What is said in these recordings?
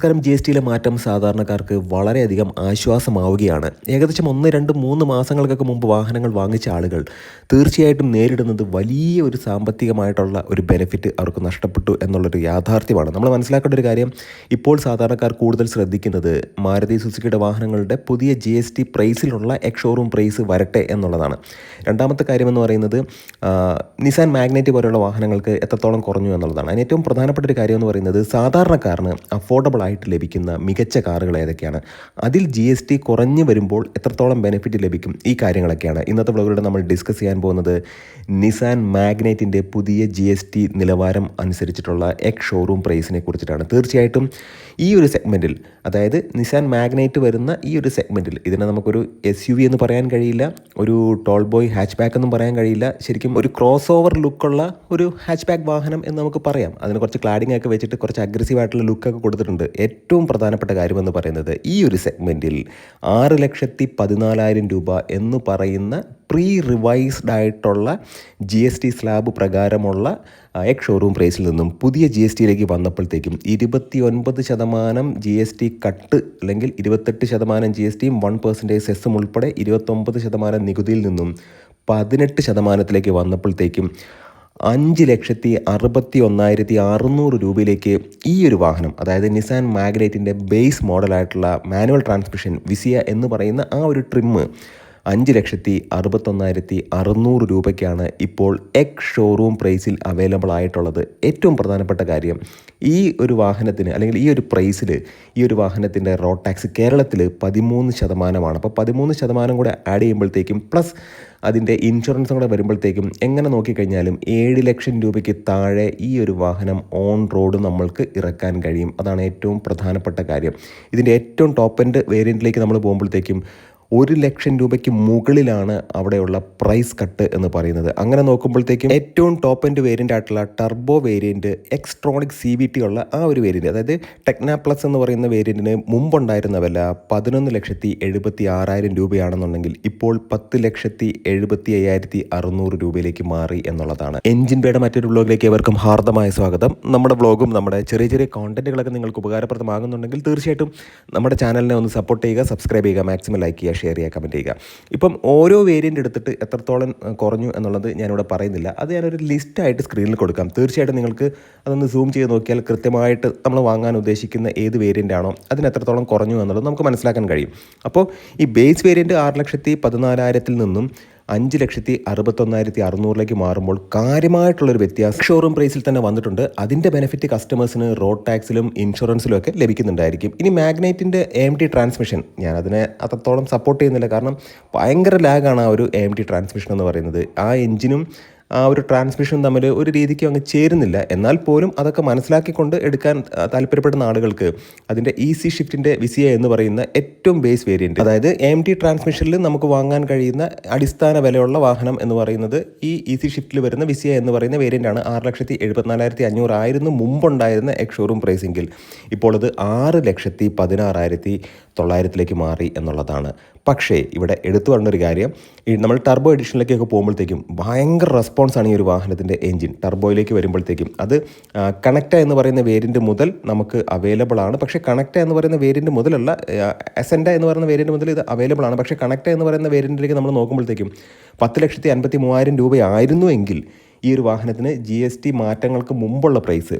നമസ്കാരം G S ടിയിലെ മാറ്റം സാധാരണക്കാർക്ക് വളരെയധികം ആശ്വാസമാവുകയാണ്. ഏകദേശം ഒന്ന് രണ്ട് മൂന്ന് മാസങ്ങൾക്കൊക്കെ മുമ്പ് വാഹനങ്ങൾ വാങ്ങിച്ച ആളുകൾ തീർച്ചയായിട്ടും നേരിടുന്നത് വലിയ ഒരു സാമ്പത്തികമായിട്ടുള്ള ഒരു ബെനിഫിറ്റ് അവർക്ക് നഷ്ടപ്പെട്ടു എന്നുള്ളൊരു യാഥാർത്ഥ്യമാണ്. നമ്മൾ മനസ്സിലാക്കേണ്ട ഒരു കാര്യം ഇപ്പോൾ സാധാരണക്കാർ കൂടുതൽ ശ്രദ്ധിക്കുന്നത് മാരുതി സുസുക്കിയുടെ വാഹനങ്ങളുടെ പുതിയ ജി എസ് ടി പ്രൈസിലുള്ള എക്സ് ഷോറൂം പ്രൈസ് വരട്ടെ എന്നുള്ളതാണ്. രണ്ടാമത്തെ കാര്യമെന്ന് പറയുന്നത് നിസാൻ മാഗ്നറ്റ് പോലെയുള്ള വാഹനങ്ങൾക്ക് എത്രത്തോളം കുറഞ്ഞു എന്നുള്ളതാണ്. അതിന് ഏറ്റവും പ്രധാനപ്പെട്ട ഒരു കാര്യം എന്ന് പറയുന്നത് സാധാരണക്കാരന് അഫോർഡബിൾ ആയിട്ട് ലഭിക്കുന്ന മികച്ച കാറുകൾ ഏതൊക്കെയാണ്? അതിൽ ജി എസ് ടി കുറഞ്ഞു വരുമ്പോൾ എത്രത്തോളം ബെനിഫിറ്റ് ലഭിക്കും? ഈ കാര്യങ്ങളൊക്കെയാണ്. ഇന്നത്തെ വ്ളോഗിലൂടെ നമ്മൾ ഡിസ്കസ് ചെയ്യാൻ പോകുന്നത് നിസാൻ മാഗ്നൈറ്റിന്റെ പുതിയ ജി എസ് ടി നിലവാരം അനുസരിച്ചിട്ടുള്ള എക് ഷോറൂം പ്രൈസിനെ കുറിച്ചിട്ടാണ്. തീർച്ചയായിട്ടും ഈ ഒരു സെഗ്മെന്റിൽ അതായത് നിസാൻ മാഗ്നൈറ്റ് വരുന്ന ഈ ഒരു സെഗ്മെന്റിൽ ഇതിനെ നമുക്കൊരു എസ് യു വി എന്ന് പറയാൻ കഴിയില്ല ഒരു ടോൾ ബോയ് ഹാച്ച് ബാക്ക് എന്നും പറയാൻ കഴിയില്ല ശരിക്കും ഒരു ക്രോസ് ഓവർ ലുക്കുള്ള ഒരു ഹാച്ച് ബാക്ക് വാഹനം എന്ന് നമുക്ക് പറയാം. അതിന് കുറച്ച് ക്ലാഡിംഗ് ഒക്കെ വെച്ചിട്ട് കുറച്ച് അഗ്രസീവ് ആയിട്ടുള്ള ലുക്കൊക്കെ കൊടുത്തിട്ടുണ്ട്. ഏറ്റവും പ്രധാനപ്പെട്ട കാര്യമെന്ന് പറയുന്നത് ഈ ഒരു സെഗ്മെന്റിൽ ആറ് ലക്ഷത്തി പതിനാലായിരം രൂപ എന്ന് പറയുന്ന പ്രീ റിവൈസ്ഡ് ആയിട്ടുള്ള ജി എസ് ടി സ്ലാബ് പ്രകാരമുള്ള എക്സ് ഷോറൂം പ്രൈസിൽ നിന്നും പുതിയ ജി എസ് ടിയിലേക്ക് വന്നപ്പോഴത്തേക്കും ഇരുപത്തി ഒൻപത് ശതമാനം ജി എസ് ടി കട്ട് അല്ലെങ്കിൽ ഇരുപത്തെട്ട് ശതമാനം ജി എസ് ടിയും വൺ പെർസെന്റേജ് സെസ്സും ഉൾപ്പെടെ ഇരുപത്തൊമ്പത് ശതമാനം നികുതിയിൽ നിന്നും പതിനെട്ട് ശതമാനത്തിലേക്ക് വന്നപ്പോഴത്തേക്കും അഞ്ച് ലക്ഷത്തി അറുപത്തി ഒന്നായിരത്തി അറുന്നൂറ് രൂപയിലേക്ക് ഈ ഒരു വാഹനം അതായത് നിസാൻ മാഗ്രേറ്റിന്റെ ബേസ് മോഡലായിട്ടുള്ള മാനുവൽ ട്രാൻസ്മിഷൻ വിസിയ എന്ന് പറയുന്ന ആ ഒരു ട്രിമ്മ് അഞ്ച് ലക്ഷത്തി അറുപത്തൊന്നായിരത്തി അറുന്നൂറ് രൂപയ്ക്കാണ് ഇപ്പോൾ എക് ഷോറൂം പ്രൈസിൽ അവൈലബിൾ ആയിട്ടുള്ളത്. ഏറ്റവും പ്രധാനപ്പെട്ട കാര്യം ഈ ഒരു വാഹനത്തിന് അല്ലെങ്കിൽ ഈ ഒരു പ്രൈസിൽ ഈ ഒരു വാഹനത്തിന്റെ റോഡ് ടാക്സ് കേരളത്തിൽ പതിമൂന്ന് ശതമാനമാണ്. അപ്പോൾ പതിമൂന്ന് ശതമാനം കൂടെ ആഡ് ചെയ്യുമ്പോഴത്തേക്കും പ്ലസ് അതിന്റെ ഇൻഷുറൻസും കൂടെ വരുമ്പോഴത്തേക്കും എങ്ങനെ നോക്കിക്കഴിഞ്ഞാലും ഏഴ് ലക്ഷം രൂപയ്ക്ക് താഴെ ഈ ഒരു വാഹനം ഓൺ റോഡ് നമ്മൾക്ക് ഇറക്കാൻ കഴിയും. അതാണ് ഏറ്റവും പ്രധാനപ്പെട്ട കാര്യം. ഇതിന്റെ ഏറ്റവും ടോപ്പ് എൻഡ് വേരിയന്റിലേക്ക് നമ്മൾ പോകുമ്പോഴത്തേക്കും ഒരു ലക്ഷം രൂപയ്ക്ക് മുകളിലാണ് അവിടെയുള്ള പ്രൈസ് കട്ട് എന്ന് പറയുന്നത്. അങ്ങനെ നോക്കുമ്പോഴത്തേക്കും ഏറ്റവും ടോപ്പ് എൻഡ് വേരിയന്റ് ആയിട്ടുള്ള turbo variant Xtronic C V T ഉള്ള ആ ഒരു വേരിയന്റ് അതായത് ടെക്നാ പ്ലസ് എന്ന് പറയുന്ന വേരിയന്റിന് മുമ്പുണ്ടായിരുന്ന വില പതിനൊന്ന് ലക്ഷത്തി എഴുപത്തി ആറായിരം രൂപയാണെന്നുണ്ടെങ്കിൽ ഇപ്പോൾ പത്ത് ലക്ഷത്തി എഴുപത്തി അയ്യായിരത്തി അറുന്നൂറ് രൂപയിലേക്ക് മാറി എന്നുള്ളതാണ്. എഞ്ചിൻ പേയുടെ മറ്റൊരു വ്ളോഗിലേക്ക് ഏവർക്കും ഹാർദമായ സ്വാഗതം. നമ്മുടെ വ്ളോഗും നമ്മുടെ ചെറിയ ചെറിയ കോണ്ടന്റുകളൊക്കെ നിങ്ങൾക്ക് ഉപകാരപ്രദമാകുന്നുണ്ടെങ്കിൽ തീർച്ചയായിട്ടും നമ്മുടെ ചാനലിനെ ഒന്ന് സപ്പോർട്ട് ചെയ്യുക സബ്സ്ക്രൈബ് ചെയ്യുക മാക്സിമം ലൈക്ക് ചെയ്യുക ഷെയർ ചെയ്യുക കമന്റ് ചെയ്യുക. ഇപ്പം ഓരോ വേരിയന്റ് എടുത്തിട്ട് എത്രത്തോളം കുറഞ്ഞു എന്നുള്ളത് ഞാനിവിടെ പറയുന്നില്ല. അത് ഞാനൊരു ലിസ്റ്റായിട്ട് സ്ക്രീനിൽ കൊടുക്കാം. തീർച്ചയായിട്ടും നിങ്ങൾക്ക് അതൊന്ന് സൂം ചെയ്ത് നോക്കിയാൽ കൃത്യമായിട്ട് നമ്മൾ വാങ്ങാൻ ഉദ്ദേശിക്കുന്ന ഏത് വേരിയന്റ് ആണോ അതിന് എത്രത്തോളം കുറഞ്ഞു എന്നുള്ളത് നമുക്ക് മനസ്സിലാക്കാൻ കഴിയും. അപ്പോൾ ഈ ബേസ് വേരിയന്റ് ആറ് ലക്ഷത്തി പതിനാലായിരത്തിൽ നിന്നും അഞ്ച് ലക്ഷത്തി അറുപത്തൊന്നായിരത്തി അറുന്നൂറിലേക്ക് മാറുമ്പോൾ കാര്യമായിട്ടുള്ളൊരു വ്യത്യാസം ഷോറൂം പ്രൈസിൽ തന്നെ വന്നിട്ടുണ്ട്. അതിന്റെ ബെനിഫിറ്റ് കസ്റ്റമേഴ്സിന് റോഡ് ടാക്സിലും ഇൻഷുറൻസിലും ഒക്കെ ലഭിക്കുന്നുണ്ടായിരിക്കും. ഇനി മാഗ്നൈറ്റിന്റെ എം ടി ട്രാൻസ്മിഷൻ ഞാൻ അതിനെ അത്രത്തോളം സപ്പോർട്ട് ചെയ്യുന്നില്ല. കാരണം ഭയങ്കര ലാഗാണ് ആ ഒരു എം ടി ട്രാൻസ്മിഷൻ എന്ന് പറയുന്നത്. ആ എഞ്ചിനും ആ ഒരു ട്രാൻസ്മിഷൻ തമ്മിൽ ഒരു രീതിക്ക് അങ്ങ് ചേരുന്നില്ല. എന്നാൽ പോലും അതൊക്കെ മനസ്സിലാക്കിക്കൊണ്ട് എടുക്കാൻ താല്പര്യപ്പെടുന്ന ആളുകൾക്ക് അതിന്റെ ഈസി ഷിഫ്റ്റിന്റെ വിസിയ എന്ന് പറയുന്ന ഏറ്റവും ബേസ് വേരിയന്റ് അതായത് എം ടി ട്രാൻസ്മിഷനിൽ നമുക്ക് വാങ്ങാൻ കഴിയുന്ന അടിസ്ഥാന വിലയുള്ള വാഹനം എന്ന് പറയുന്നത് ഈ ഈസി ഷിഫ്റ്റിൽ വരുന്ന വിസിയ എന്ന് പറയുന്ന വേരിയന്റ് ആണ്. ആറ് ലക്ഷത്തി എഴുപത്തിനാലായിരത്തി അഞ്ഞൂറായിരുന്നു മുമ്പുണ്ടായിരുന്ന എക്സ് ഷോറൂം പ്രൈസിങ്കിൽ ഇപ്പോൾ അത് ആറ് ലക്ഷത്തി പതിനാറായിരത്തി തൊള്ളായിരത്തിലേക്ക് മാറി എന്നുള്ളതാണ്. പക്ഷേ ഇവിടെ എടുത്തു പറഞ്ഞൊരു കാര്യം. ഈ നമ്മൾ ടർബോ എഡിഷനിലേക്കൊക്കെ പോകുമ്പോഴത്തേക്കും ഭയങ്കര റെസ്പോൺസാണ് ഈ ഒരു വാഹനത്തിന്റെ എൻജിൻ ടർബോയിലേക്ക് വരുമ്പോഴത്തേക്കും. അത് കണക്റ്റ എന്ന് പറയുന്ന വേരിയന്റ് മുതൽ നമുക്ക് അവൈലബിൾ ആണ്. പക്ഷേ കണക്റ്റ എന്ന് പറയുന്ന വേരിയന്റ് മുതലല്ല അസെൻഡ എന്ന് പറയുന്ന വേരിയന്റ് മുതൽ ഇത് അവൈലബിൾ ആണ്. പക്ഷേ കണക്റ്റ എന്ന് പറയുന്ന വേരിയന്റിലേക്ക് നമ്മൾ നോക്കുമ്പോഴത്തേക്കും പത്ത് ലക്ഷത്തി അൻപത്തി മൂവായിരം രൂപയായിരുന്നു എങ്കിൽ ഈ ഒരു വാഹനത്തിന് ജി എസ് ടി മാറ്റങ്ങൾക്ക് മുമ്പുള്ള പ്രൈസ്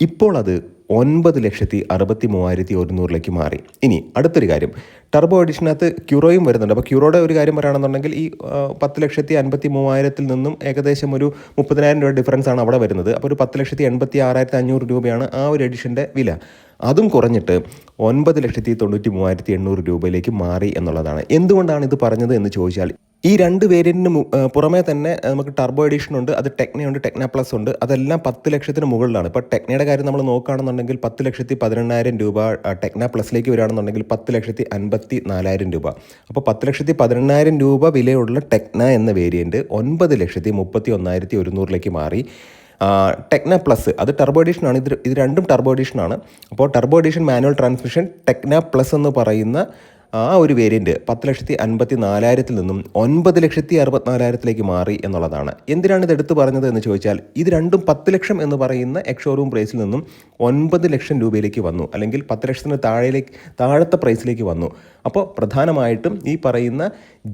ഇപ്പോൾ അത് ഒൻപത് ലക്ഷത്തി അറുപത്തി മൂവായിരത്തി ഒരുന്നൂറിലേക്ക് മാറി. ഇനി അടുത്തൊരു കാര്യം. ടർബോ എഡിഷനകത്ത് ക്യൂറോയും വരുന്നുണ്ട്. അപ്പോൾ ക്യൂറോയുടെ ഒരു കാര്യം പറയുകയാണെന്നുണ്ടെങ്കിൽ ഈ പത്ത് ലക്ഷത്തി അൻപത്തി മൂവായിരത്തിൽ നിന്നും ഏകദേശം ഒരു മുപ്പതിനായിരം രൂപ ഡിഫറൻസ് ആണ് അവിടെ വരുന്നത്. അപ്പോൾ ഒരു പത്ത് ലക്ഷത്തി എൺപത്തി ആറായിരത്തി അഞ്ഞൂറ് രൂപയാണ് ആ ഒരു എഡിഷന്റെ വില. അതും കുറഞ്ഞിട്ട് ഒൻപത് ലക്ഷത്തി തൊണ്ണൂറ്റി മൂവായിരത്തി എണ്ണൂറ് രൂപയിലേക്ക് മാറി എന്നുള്ളതാണ്. എന്തുകൊണ്ടാണ് ഇത് പറഞ്ഞത് എന്ന് ചോദിച്ചാൽ ഈ രണ്ട് വേരിയന്റിന് പുറമെ തന്നെ നമുക്ക് ടർബോ എഡിഷൻ ഉണ്ട് അത് ടെക്നയുണ്ട് ടെക്ന പ്ലസ് ഉണ്ട്. അതെല്ലാം പത്ത് ലക്ഷത്തിന് മുകളിലാണ്. ഇപ്പോൾ ടെക്നയുടെ കാര്യം നമ്മൾ നോക്കുകയാണെന്നുണ്ടെങ്കിൽ പത്ത് ലക്ഷത്തി പതിനെണ്ണായിരം രൂപ ടെക്ന പ്ലസിലേക്ക് വരികയാണെന്നുണ്ടെങ്കിൽ പത്ത് ലക്ഷത്തി അൻപത്തി നാലായിരം രൂപ. അപ്പോൾ പത്ത് ലക്ഷത്തി പതിനെണ്ണായിരം രൂപ വിലയുള്ള ടെക്ന എന്ന വേരിയന്റ് ഒൻപത് ലക്ഷത്തി മുപ്പത്തി ഒന്നായിരത്തി ഒരുന്നൂറിലേക്ക് മാറി. ടെക്ന പ്ലസ് അത് ടർബോ എഡിഷൻ ആണ്. ഇത് ഇത് രണ്ടും ടർബോ എഡിഷൻ ആണ്. അപ്പോൾ turbo edition manual transmission Tekna plus എന്ന് പറയുന്ന ആ ഒരു വേരിയന്റ് പത്ത് ലക്ഷത്തി അൻപത്തി നാലായിരത്തിൽ നിന്നും ഒൻപത് ലക്ഷത്തി അറുപത്തിനാലായിരത്തിലേക്ക് മാറി എന്നുള്ളതാണ്. എന്തിനാണ് ഇത് എടുത്തു പറഞ്ഞത് എന്ന് ചോദിച്ചാൽ ഇത് രണ്ടും പത്ത് ലക്ഷം എന്ന് പറയുന്ന എക്സ്ഷോറൂം പ്രൈസിൽ നിന്നും ഒൻപത് ലക്ഷം രൂപയിലേക്ക് വന്നു. അല്ലെങ്കിൽ പത്ത് ലക്ഷത്തിന് താഴേലേക്ക് താഴത്തെ പ്രൈസിലേക്ക് വന്നു. അപ്പോൾ പ്രധാനമായിട്ടും ഈ പറയുന്ന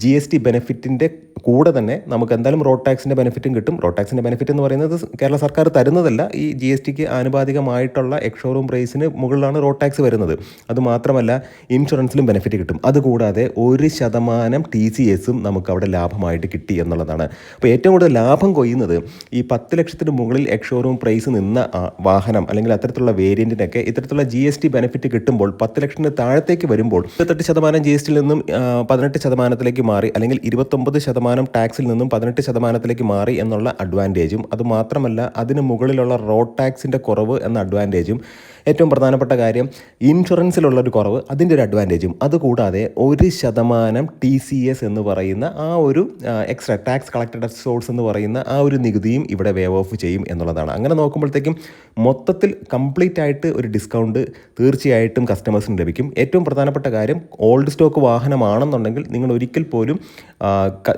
ജി എസ് ടി ബെനിഫിറ്റിന്റെ കൂടെ തന്നെ നമുക്ക് എന്തായാലും റോഡ് ടാക്സിന്റെ ബെനിഫിറ്റും കിട്ടും. റോഡ് ടാക്സിന്റെ ബെനിഫിറ്റ് എന്ന് പറയുന്നത് കേരള സർക്കാർ തരുന്നതല്ല. ഈ ജി എസ് ടിക്ക് ആനുപാതികമായിട്ടുള്ള എക്സ്ഷോറൂം പ്രൈസിന് മുകളിലാണ് റോഡ് ടാക്സ് വരുന്നത്. അതുമാത്രമല്ല ഇൻഷുറൻസിലും ബെനിഫിറ്റ് കിട്ടും. അതുകൂടാതെ ഒരു ശതമാനം ടി സി എസും നമുക്ക് അവിടെ ലാഭമായിട്ട് കിട്ടി എന്നുള്ളതാണ്. അപ്പോൾ ഏറ്റവും കൂടുതൽ ലാഭം കൊയ്യുന്നത് ഈ പത്ത് ലക്ഷത്തിന് മുകളിൽ എക്സ്ഷോറൂം പ്രൈസ് നിന്ന വാഹനം അല്ലെങ്കിൽ അത്തരത്തിലുള്ള വേരിയന്റിനൊക്കെ ഇത്തരത്തിലുള്ള ജി എസ് ടി ബെനിഫിറ്റ് കിട്ടുമ്പോൾ പത്ത് ലക്ഷത്തിന് താഴത്തേക്ക് വരുമ്പോൾ ഇരുപത്തെട്ട് ശതമാനം ജി എസ് ടിയിൽ നിന്നും പതിനെട്ട് ശതമാനത്തിലേക്ക് മാറി അല്ലെങ്കിൽ ഇരുപത്തൊമ്പത് ശതമാനം ടാക്സിൽ നിന്നും പതിനെട്ട് ശതമാനത്തിലേക്ക് മാറി എന്നുള്ള അഡ്വാന്റേജും അതുമാത്രമല്ല അതിന് മുകളിലുള്ള റോഡ് ടാക്സിന്റെ കുറവ് എന്ന അഡ്വാന്റേജും ഏറ്റവും പ്രധാനപ്പെട്ട കാര്യം ഇൻഷുറൻസിലുള്ള ഒരു കുറവ് അതിന്റെ ഒരു അഡ്വാന്റേജും അതുകൂടാതെ ഒരു ശതമാനം ടി സി എസ് എന്ന് പറയുന്ന ആ ഒരു എക്സ്ട്രാ ടാക്സ് കളക്ടഡ് സോഴ്സ് എന്ന് പറയുന്ന ആ ഒരു നികുതിയും ഇവിടെ വേവ് ഓഫ് ചെയ്യും എന്നുള്ളതാണ്. അങ്ങനെ നോക്കുമ്പോഴത്തേക്കും മൊത്തത്തിൽ കംപ്ലീറ്റ് ആയിട്ട് ഒരു ഡിസ്കൗണ്ട് തീർച്ചയായിട്ടും കസ്റ്റമേഴ്സിന് ലഭിക്കും. ഏറ്റവും പ്രധാനപ്പെട്ട കാര്യം ഓൾഡ് സ്റ്റോക്ക് വാഹനമാണെന്നുണ്ടെങ്കിൽ നിങ്ങൾ ഒരിക്കൽ പോലും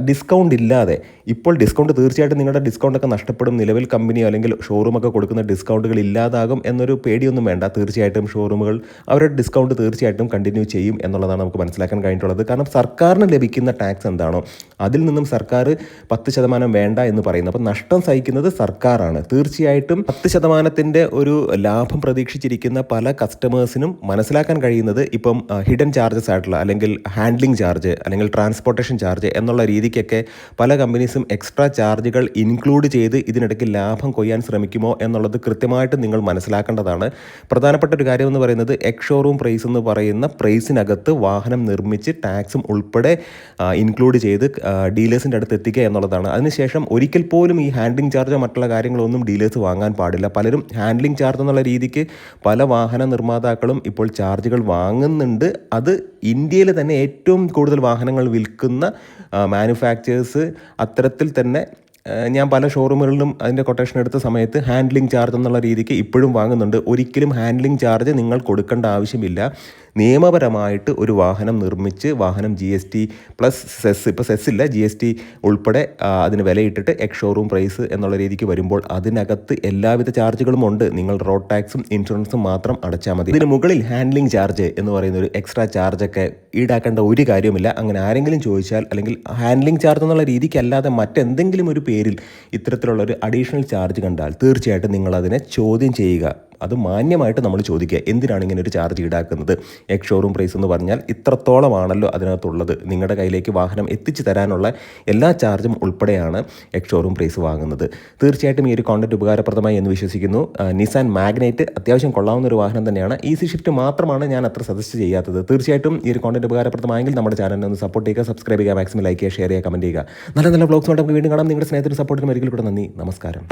ഡിസ്കൗണ്ട് ഇല്ലാതെ ഇപ്പോൾ ഡിസ്കൗണ്ട് തീർച്ചയായിട്ടും നിങ്ങളുടെ ഡിസ്കൗണ്ടൊക്കെ നഷ്ടപ്പെടും. നിലവിൽ കമ്പനിയോ അല്ലെങ്കിൽ ഷോറൂമൊക്കെ കൊടുക്കുന്ന ഡിസ്കൗണ്ടുകൾ ഇല്ലാതാകും എന്നൊരു പേടിയൊന്നും വേണ്ട. തീർച്ചയായിട്ടും ഷോറൂമുകൾ അവരുടെ ഡിസ്കൗണ്ട് തീർച്ചയായിട്ടും കണ്ടിന്യൂ ചെയ്യും എന്നുള്ളതാണ് നമുക്ക് മനസ്സിലാക്കാൻ കഴിഞ്ഞിട്ടുള്ളത്. കാരണം സർക്കാരിന് ലഭിക്കുന്ന ടാക്സ് എന്താണോ അതിൽ നിന്നും സർക്കാർ പത്ത് ശതമാനം വേണ്ട എന്ന് പറയുന്നത് അപ്പോൾ നഷ്ടം സഹിക്കുന്നത് സർക്കാരാണ്. തീർച്ചയായിട്ടും പത്ത് ശതമാനത്തിന്റെ ഒരു ലാഭം പ്രതീക്ഷിച്ചിരിക്കുന്ന പല കസ്റ്റമേഴ്സിനും മനസ്സിലാക്കാൻ കഴിയുന്നത് ഇപ്പം ഹിഡൻ ചാർജസ് ആയിട്ടുള്ള അല്ലെങ്കിൽ ഹാൻഡ്ലിംഗ് ചാർജ് അല്ലെങ്കിൽ ട്രാൻസ്പോർട്ടേഷൻ ചാർജ് എന്നുള്ള രീതിക്കൊക്കെ പല കമ്പനീസും എക്സ്ട്രാ ചാർജുകൾ ഇൻക്ലൂഡ് ചെയ്ത് ഇതിനിടയ്ക്ക് ലാഭം കൊയ്യാൻ ശ്രമിക്കുമോ എന്നുള്ളത് കൃത്യമായിട്ട് നിങ്ങൾ മനസ്സിലാക്കേണ്ടതാണ്. പ്രധാനപ്പെട്ട ഒരു കാര്യം എന്ന് പറയുന്നത് എക്സ് ഷോറൂം പ്രൈസ് എന്ന് പറയുന്ന പ്രൈസിനകത്ത് വാഹനം നിർമ്മിച്ച് ടാക്സും ഉൾപ്പെടെ ഇൻക്ലൂഡ് ചെയ്ത് ഡീലേഴ്സിന്റെ അടുത്ത് എത്തിക്കുക എന്നുള്ളതാണ്. അതിനുശേഷം ഒരിക്കൽ പോലും ഈ ഹാൻഡ്ലിംഗ് ചാർജോ മറ്റുള്ള കാര്യങ്ങളൊന്നും ഡീലേഴ്സ് വാങ്ങാൻ പാടില്ല. പലരും ഹാൻഡ്ലിംഗ് ചാർജ് എന്നുള്ള രീതിക്ക് പല വാഹന നിർമ്മാതാക്കളും ഇപ്പോൾ ചാർജുകൾ വാങ്ങുന്നുണ്ട്. അത് ഇന്ത്യയിൽ തന്നെ ഏറ്റവും കൂടുതൽ വാഹനങ്ങൾ വിൽക്കുന്ന മാനുഫാക്ചേഴ്സ് അത്തരത്തിൽ തന്നെ ഞാൻ പല ഷോറൂമുകളിലും അതിന്റെ കൊട്ടേഷൻ എടുത്ത സമയത്ത് ഹാൻഡ്ലിംഗ് ചാർജ് എന്നുള്ള രീതിക്ക് ഇപ്പോഴും വാങ്ങുന്നുണ്ട്. ഒരിക്കലും ഹാൻഡ്ലിംഗ് ചാർജ് നിങ്ങൾ കൊടുക്കേണ്ട ആവശ്യമില്ല. നിയമപരമായിട്ട് ഒരു വാഹനം നിർമ്മിച്ച് വാഹനം G S T plus cess ഇപ്പോൾ സെസ് ഇല്ല ജി എസ് ടി ഉൾപ്പെടെ അതിന് വിലയിട്ടിട്ട് എക്സ് ഷോറൂം പ്രൈസ് എന്നുള്ള രീതിക്ക് വരുമ്പോൾ അതിനകത്ത് എല്ലാവിധ ചാർജുകളും ഉണ്ട്. നിങ്ങൾ റോഡ് ടാക്സും ഇൻഷുറൻസും മാത്രം അടച്ചാൽ മതി. ഇതിന് മുകളിൽ ഹാൻഡ്ലിംഗ് ചാർജ് എന്ന് പറയുന്ന ഒരു എക്സ്ട്രാ ചാർജൊക്കെ ഈടാക്കേണ്ട ഒരു കാര്യമില്ല അങ്ങനെ ആരെങ്കിലും ചോദിച്ചാൽ അല്ലെങ്കിൽ ഹാൻഡ്ലിംഗ് ചാർജ് എന്നുള്ള രീതിക്കല്ലാതെ മറ്റെന്തെങ്കിലും ഒരു പേരിൽ ഇത്തരത്തിലുള്ള ഒരു അഡീഷണൽ ചാർജ് കണ്ടാൽ തീർച്ചയായിട്ടും നിങ്ങളതിനെ ചോദ്യം ചെയ്യുക. അത് മാന്യമായിട്ട് നമ്മൾ ചോദിക്കുക എന്തിനാണ് ഇങ്ങനെ ഒരു ചാർജ് ഈടാക്കുന്നത്? എക്സ് ഷോറൂം പ്രൈസ് എന്ന് പറഞ്ഞാൽ ഇത്രത്തോളമാണല്ലോ അതിനകത്തുള്ളത്. നിങ്ങളുടെ കയ്യിലേക്ക് വാഹനം എത്തിച്ചു തരാനുള്ള എല്ലാ ചാർജും ഉൾപ്പെടെയാണ് എക്സ് ഷോറൂം പ്രൈസ് വാങ്ങുന്നത്. തീർച്ചയായിട്ടും ഈ ഒരു കോണ്ടന്റ് ഉപകാരപ്രദമായി എന്ന് വിശ്വസിക്കുന്നു. നിസാൻ മാഗ്നൈറ്റ് അത്യാവശ്യം കൊള്ളാവുന്ന ഒരു വാഹനം തന്നെയാണ്. ഈസി ഷിഫ്റ്റ് മാത്രമാണ് ഞാൻ അത്ര സജസ്റ്റ് ചെയ്യാത്തത്. തീർച്ചയായിട്ടും ഈ ഒരു കോണ്ടന്റ് ഉപകാരപ്രദമായെങ്കിൽ നമ്മുടെ ചാനലിനെ ഒന്ന് സപ്പോർട്ട് ചെയ്യുക സബ്സ്ക്രൈബ് ചെയ്യുക മാക്സിമം ലൈക്ക് ചെയ്യുക ഷെയർ ചെയ്യുക കമന്റ് ചെയ്യുക. നല്ല നല്ല ബ്ലോഗ്സ് നമുക്ക് വീണ്ടും കാണാം. നിങ്ങളുടെ സ്നേഹത്തിനും സപ്പോർട്ടിനും ഒരിക്കൽ കൂടെ നന്ദി. നമസ്കാരം.